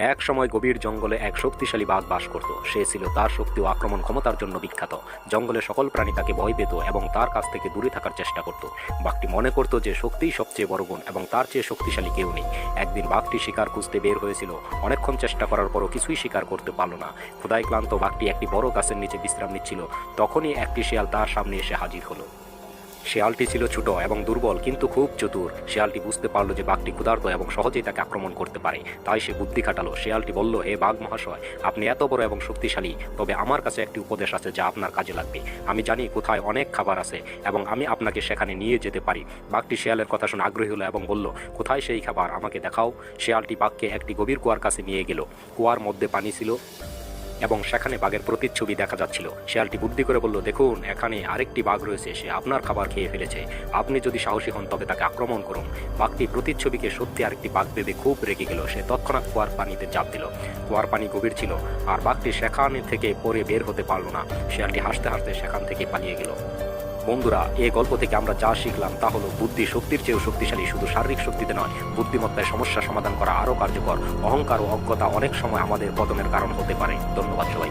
এক সময় গভীর জঙ্গলে এক শক্তিশালী বাঘ বাস করত। সে ছিল তার শক্তি ও আক্রমণ ক্ষমতার জন্য বিখ্যাত। জঙ্গলে সকল প্রাণী তাকে ভয় পেত এবং তার কাছ থেকে দূরে থাকার চেষ্টা করত। বাঘটি মনে করত যে শক্তিই সবচেয়ে বড় গুণ এবং তার চেয়ে শক্তিশালী কেউ নেই। একদিন বাঘটি শিকার খুঁজতে বের হয়েছিল। অনেকক্ষণ চেষ্টা করার পরও কিছুই শিকার করতে পারল না। ক্ষুদায় ক্লান্ত বাঘটি একটি বড় গাছের নিচে বিশ্রাম নিচ্ছিল। তখনই একটি শিয়াল তার সামনে এসে হাজির হলো। শিয়ালটি ছিল ছোট এবং দুর্বল, কিন্তু খুব চতুর। শেয়ালটি বুঝতে পারল যে বাঘটি ক্ষুধার্ত এবং সহজেই তাকে আক্রমণ করতে পারে। তাই সে বুদ্ধি খাটালো। শেয়ালটি বলল, হে বাঘ মহাশয়, আপনি এত বড় এবং শক্তিশালী, তবে আমার কাছে একটি উপদেশ আছে যা আপনার কাজে লাগবে। আমি জানি কোথায় অনেক খাবার আছে এবং আমি আপনাকে সেখানে নিয়ে যেতে পারি। বাঘটি শেয়ালের কথা শুনে আগ্রহী হলো এবং বলল, কোথায় সেই খাবার? আমাকে দেখাও। শেয়ালটি বাঘকে একটি গভীর কুয়ার কাছে নিয়ে গেল। কুয়ার মধ্যে পানি ছিল। এবং সেখানে বাঘের প্রতিচ্ছবি দেখা যাচ্ছিল। শেয়ালটি বুদ্ধি করে বলল, দেখুন, এখানে আরেকটি বাঘ রয়েছে, সে আপনার খাবার খেয়ে ফেলেছে। আপনি যদি সাহসী হন, তবে তাকে আক্রমণ করুন। বাঘটি প্রতিচ্ছবিকে সত্যি আরেকটি বাঘ ভেবে খুব রেগে গেল। সে তৎক্ষণাৎ কুয়ার পানিতে চাপ দিল। কুয়ার পানি গভীর ছিল, আর বাঘটি সেখানে থেকে পরে বের হতে পারল না। শেয়ালটি হাসতে হাসতে সেখান থেকে পালিয়ে গেল। বন্ধুরা, এ গল্প থেকে আমরা যা শিখলাম তা হলো বুদ্ধি শক্তির চেয়েও শক্তিশালী, শুধু শারীরিক শক্তিতে নয়, বুদ্ধিমত্তায় সমস্যা সমাধান করা আরও কার্যকর। অহংকার ও অজ্ঞতা অনেক সময় আমাদের পতনের কারণ হতে পারে। ধন্যবাদ সবাই